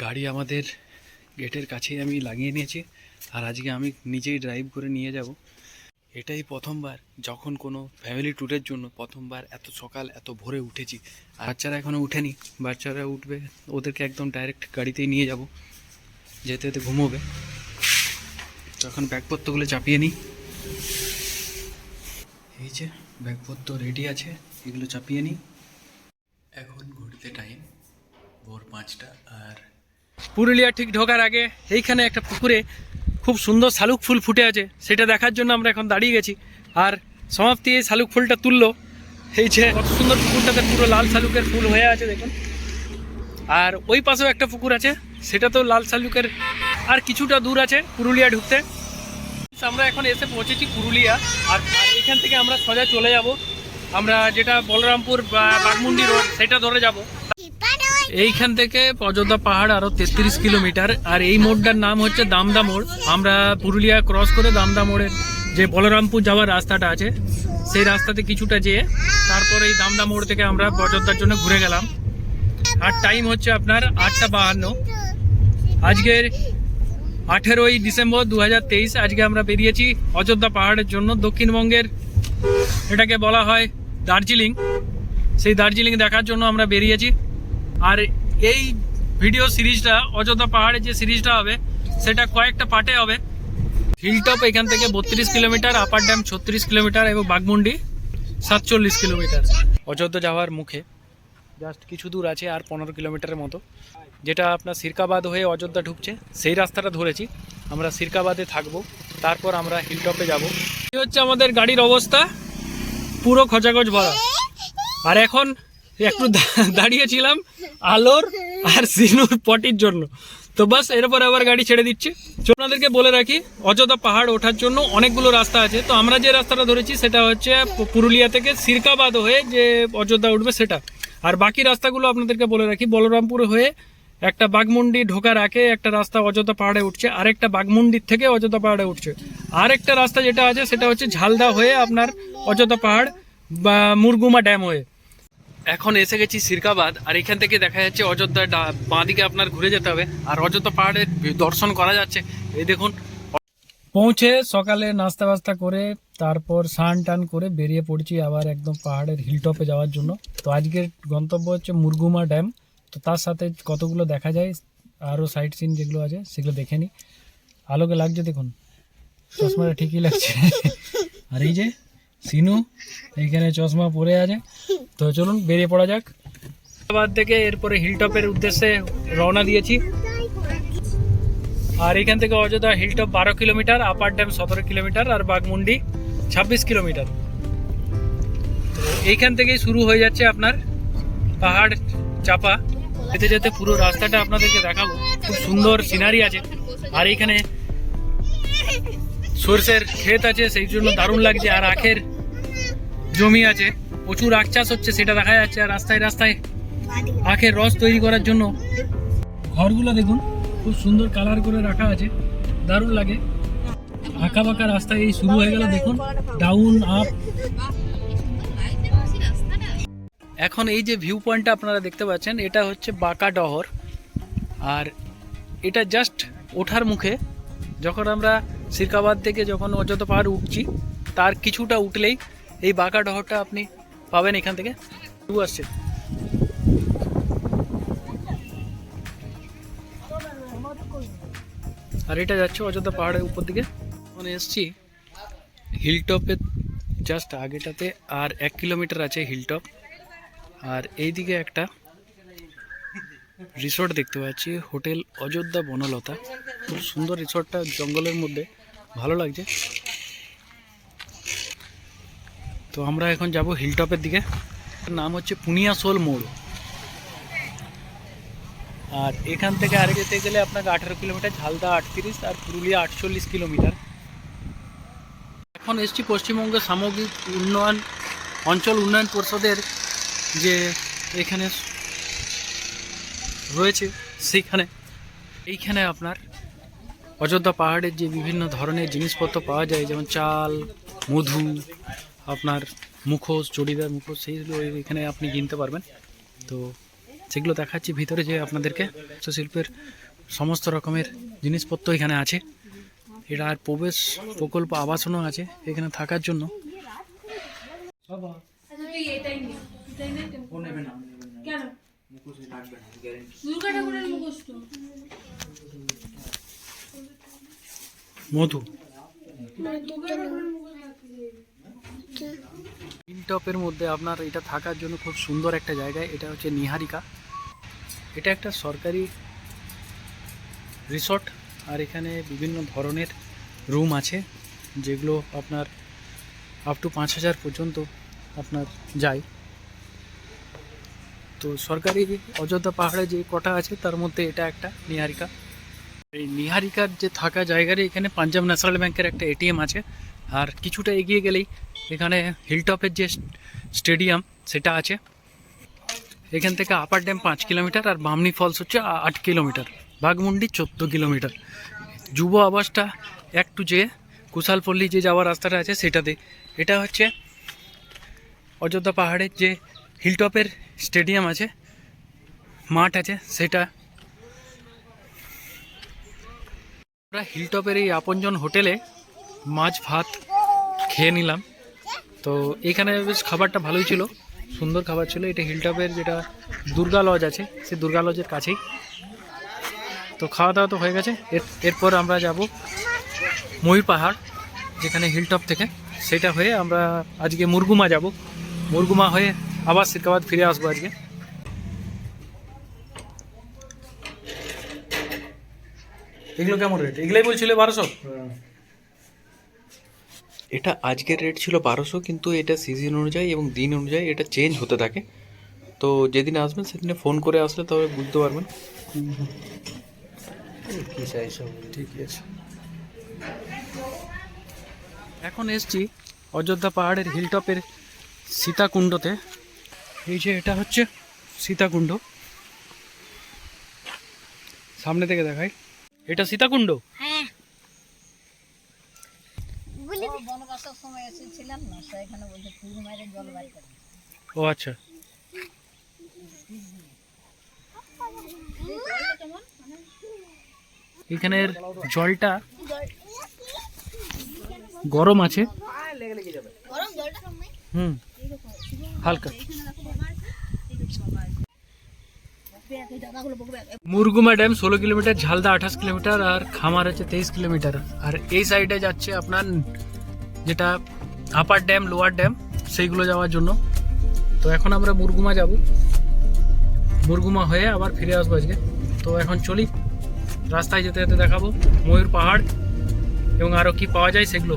গাড়ি আমাদের গেটের কাছেই আমি লাগিয়ে নিয়েছি। আর আজকে আমি নিজেই ড্রাইভ করে নিয়ে যাব। এটাই প্রথমবার যখন কোনো ফ্যামিলি ট্যুরের জন্য প্রথমবার এত সকাল এত ভোরে উঠেছি। আর বাচ্চারা এখনও উঠেনি। বাচ্চারা উঠবে, ওদেরকে একদম ডাইরেক্ট গাড়িতেই নিয়ে যাব। যেতে যেতে ঘুমোবে। তখন ব্যাগপত্রগুলো চাপিয়ে নিই। এই যে ব্যাগপত্র রেডি আছে, এগুলো চাপিয়ে নিই। এখন ঘড়িতে টাইম ভোর পাঁচটা। আর পুরুলিয়া ঠিক ঢোকার আগে এইখানে একটা পুকুরে খুব সুন্দর শালুক ফুল ফুটে আছে, সেটা দেখার জন্য আমরা এখন দাঁড়িয়ে গেছি। আর সমাপ্তি এই শালুক ফুলটা তুললো। এই যে কত সুন্দর পুকুরটাতে পুরো লাল শালুকের ফুল হয়ে আছে দেখুন। আর ওই পাশেও একটা পুকুর আছে সেটা তো লাল শালুকের আর কিছুটা দূর আছে পুরুলিয়া ঢুকতে। আমরা এখন এসে পৌঁছেছি পুরুলিয়া, আর এখান থেকে আমরা সোজা চলে যাব। আমরা যেটা বলরামপুর বাগমুন্ডি রোড, সেটা ধরে যাব। এইখান থেকে অযোধ্যা পাহাড় আরও তেত্রিশ কিলোমিটার। আর এই মোড়টার নাম হচ্ছে দামদা মোড়। আমরা পুরুলিয়া ক্রস করে দামদা মোড়ের যে বলরামপুর যাওয়ার রাস্তাটা আছে, সেই রাস্তাতে কিছুটা যেয়ে তারপর এই দামদা মোড় থেকে আমরা অযোধ্যার জন্য ঘুরে গেলাম। আর টাইম হচ্ছে আপনার আটটা বাহান্ন। আজকের আঠেরোই ডিসেম্বর দু হাজার তেইশ, আজকে আমরা বেরিয়েছি অযোধ্যা পাহাড়ের জন্য। দক্ষিণবঙ্গের এটাকে বলা হয় দার্জিলিং। সেই দার্জিলিং দেখার জন্য আমরা বেরিয়েছি। আর এই ভিডিও সিরিজটা, অযোধ্যা পাহাড়ে যে সিরিজটা হবে, সেটা কয়েকটা পার্টে হবে। হিলটপ এখান থেকে বত্রিশ কিলোমিটার আপার ড্যাম ছত্রিশ কিলোমিটার এবং বাগমুন্ডি সাতচল্লিশ কিলোমিটার। অযোধ্যা যাওয়ার মুখে জাস্ট কিছু দূর আছে, আর পনেরো কিলোমিটারের মতো। যেটা আপনার সিরকাবাদ হয়ে অযোধ্যা ঢুকছে, সেই রাস্তাটা ধরেছি। আমরা সিরকাবাদে থাকব, তারপর আমরা হিলটপে যাব। এই হচ্ছে আমাদের গাড়ির অবস্থা, পুরো খচাখচ ভরা। আর এখন একটু দাঁড়িয়েছিলাম আলোর আর সিনুর পটির জন্য। তো বাস, এরপর আবার গাড়ি ছেড়ে দিচ্ছি। আপনাদেরকে বলে রাখি অযোধ্যা পাহাড় ওঠার জন্য অনেকগুলো রাস্তা আছে। তো আমরা যে রাস্তাটা ধরেছি, সেটা হচ্ছে পুরুলিয়া থেকে সিরকাবাদ হয়ে যে অযোধ্যা উঠবে সেটা। আর বাকি রাস্তাগুলো আপনাদেরকে বলে রাখি, বলরামপুর হয়ে একটা বাঘমুন্ডি ঢোকার আগে একটা রাস্তা অযোধ্যা পাহাড়ে উঠছে, আরেকটা বাঘমুন্ডির থেকে অযোধ্যা পাহাড়ে উঠছে। আরেকটা রাস্তা যেটা আছে, সেটা হচ্ছে ঝালদা হয়ে আপনার অযোধ্যা পাহাড় বা মুরগুমা ড্যাম হয়ে। এখন এসে গেছি সিরকাবাদ আর এখান থেকে দেখা যাচ্ছে অযোধ্যা ডা- বাঁদিকে আপনার ঘুরে যেতে হবে। আর অযোধ্যা পাহাড়ের দর্শন করা যাচ্ছে। এই দেখুন। পৌঁছে সকালে নাস্তা বাস্তা করে তারপর স্নান টান করে বেরিয়ে পড়ছি আবার একদম পাহাড়ের হিলটপে যাওয়ার জন্য। তো আজকের গন্তব্য হচ্ছে মুরগুমা ড্যাম। তো তার সাথে কতগুলো দেখা যায় আরও সাইট সিন যেগুলো আছে সেগুলো দেখে নিই আলোকে লাগছে দেখুন। চশমাটা ঠিকই লাগছে। আর এই যে সিনু, এইখানে চশমা পরে আছে। তো চলুন, বেরিয়ে পড়া যাক। হায়দ্রাবাদ থেকে এরপরে হিলটপের উদ্দেশ্যে রওনা দিয়েছি। আর এখান থেকে অযোধ্যা হিলটপ বারো কিলোমিটার, আপার ড্যাম সতেরো কিলোমিটার, আর বাঘমুন্ডি ছাব্বিশ কিলোমিটার। এইখান থেকেই শুরু হয়ে যাচ্ছে আপনার পাহাড় চাপা। যেতে যেতে পুরো রাস্তাটা আপনাদেরকে দেখাবো। খুব সুন্দর সিনারি আছে। আর এইখানে সর্ষের ক্ষেত আছে, সেই জন্য দারুণ লাগছে। আর আখের জমি আছে, প্রচুর আখ চাষ হচ্ছে, সেটা দেখা যাচ্ছে। আর রাস্তায় রাস্তায় আখের রস তৈরি করার জন্য ঘরগুলো দেখুন, খুব সুন্দর কালার করে রাখা আছে, দারুণ লাগে। আঁকা বাঁকা রাস্তায় এই শুরু হয়ে গেল, দেখুন ডাউন আপ এখন এই যে ভিউ পয়েন্টটা আপনারা দেখতে পাচ্ছেন, এটা হচ্ছে বাঁকা ডহর। আর এটা জাস্ট ওঠার মুখে যখন আমরা সিরকাবাদ থেকে যখন অযোধ্যা পাহাড় উঠছি তার কিছুটা উঠলেই এই বাঁকা ডহরটা আপনি পাবেন এখান থেকে। আসছে। আর এটা যাচ্ছে অযোধ্যা পাহাড়ের উপর দিকে। মানে এসছি। হিলটপের জাস্ট আগেটাতে আর এক কিলোমিটার আছে হিলটপ। আর এইদিকে একটা রিসোর্ট দেখতে পাচ্ছি, হোটেল অযোধ্যা বনলতা। খুব সুন্দর রিসোর্টটা জঙ্গলের মধ্যে। ভালো লাগছে। তো আমরা এখন যাব হিলটপের দিকে। নাম হচ্ছে পুনিয়াসোল মোড়। আর এখান থেকে আরে যেতে গেলে আপনাকে আঠেরো কিলোমিটার, ঝালদা আটত্রিশ আর পুরুলিয়া আটচল্লিশ কিলোমিটার। এখন এসছি পশ্চিমবঙ্গের সামগ্রিক উন্নয়ন, অঞ্চল উন্নয়ন পরিষদের যে এখানে রয়েছে সেইখানে। এইখানে আপনার অযোধ্যা পাহাড়ের যে বিভিন্ন ধরনের জিনিসপত্র পাওয়া যায় যেমন চাল মধু আপনার মুখোশ চড়িদার মুখোশ সেইগুলো এখানে আপনি কিনতে পারবেন। তো সেগুলো দেখাচ্ছি ভিতরে যে আপনাদেরকে। হস্তশিল্পের সমস্ত রকমের জিনিসপত্র এখানে আছে। এটা আর প্রবেশ প্রকল্প আবাসনও আছে এখানে থাকার জন্য আচ্ছা তুই এটাই নে এটাই নে তো। কেন মুখোশ তো। মধু। দুর্গা ঠাকুরের মুখোশ রাখলে। টপের মধ্যে আপনার এটা থাকার জন্য খুব সুন্দর একটা জায়গায় এটা হচ্ছে নিহারিকা। এটা একটা সরকারি রিসর্ট আর এখানে বিভিন্ন ধরনের রুম আছে যেগুলো আপনার আপ টু পাঁচ হাজার পর্যন্ত আপনার যায়। তো সরকারি অযোধ্যা পাহাড়ে যে কটা আছে, তার মধ্যে এটা একটা, নিহারিকা। এই নিহারিকার যে থাকা জায়গার এখানে পাঞ্জাব ন্যাশনাল ব্যাংকের একটা এটিএম আছে। আর কিছুটা এগিয়ে গেলেই এখানে হিলটপের যে স্টেডিয়াম, সেটা আছে। এখান থেকে আপার ড্যাম পাঁচ কিলোমিটার আর বামনি ফলস হচ্ছে আট কিলোমিটার। বাঘমুন্ডি চোদ্দ কিলোমিটার। যুব আবাসটা একটু যে কুশালপল্লী যে যাওয়ার রাস্তাটা আছে, সেটাতে। এটা হচ্ছে অযোধ্যা পাহাড়ের যে হিলটপের স্টেডিয়াম আছে, মাঠ আছে, সেটা। আমরা হিলটপের এই আপনজন হোটেলে মাছ, ভাত খেয়ে নিলাম। তো এখানে বেশ খাবারটা ভালোই ছিল, সুন্দর খাবার ছিল। এটা হিলটপের যেটা দুর্গা লজ আছে, সেই দুর্গা লজের কাছেই। তো খাওয়া দাওয়া তো হয়ে গেছে। এর, এরপর আমরা যাব ময়ূর পাহাড়, যেখানে হিলটপ থেকে। সেটা হয়ে আমরা আজকে মুরগুমা যাব। মুরগুমা হয়ে আবার সিরকাবাদ ফিরে আসব আজকে। এগুলো কেমন রেট এগুলোই বলছিলে বারোশো? এটা আজকের রেট ছিল বারোশো কিন্তু এটা সিজন অনুযায়ী এবং দিন অনুযায়ী এটা চেঞ্জ হতে থাকে। তো যেদিন আসবেন সেদিনে ফোন করে আসলে তবে বুঝতে পারবেন। ঠিকই আছে। এখন এসছি অযোধ্যা পাহাড়ের হিলটপের সীতাকুণ্ডতে। এই যে এটা হচ্ছে সীতাকুণ্ড। সামনে থেকে দেখাই। এটা সীতাকুণ্ড? করে। ও আচ্ছা। এখানের জলটা গরম আছে। গরম হুম। হালকা। মুরগুমা ড্যাম ষোলো কিলোমিটার, ঝালদা আঠাশ কিলোমিটার আর খামার আছে তেইশ কিলোমিটার। আর এই সাইডে যাচ্ছে আপনার যেটা আপার ড্যাম লোয়ার ড্যাম সেইগুলো যাওয়ার জন্য। তো এখন আমরা মুরগুমা যাব। মুরগুমা হয়ে আবার ফিরে আসব আজকে। তো এখন চলি, রাস্তায় যেতে যেতে দেখাবো। ময়ূর পাহাড় এবং আরও কি পাওয়া যায় সেগুলো।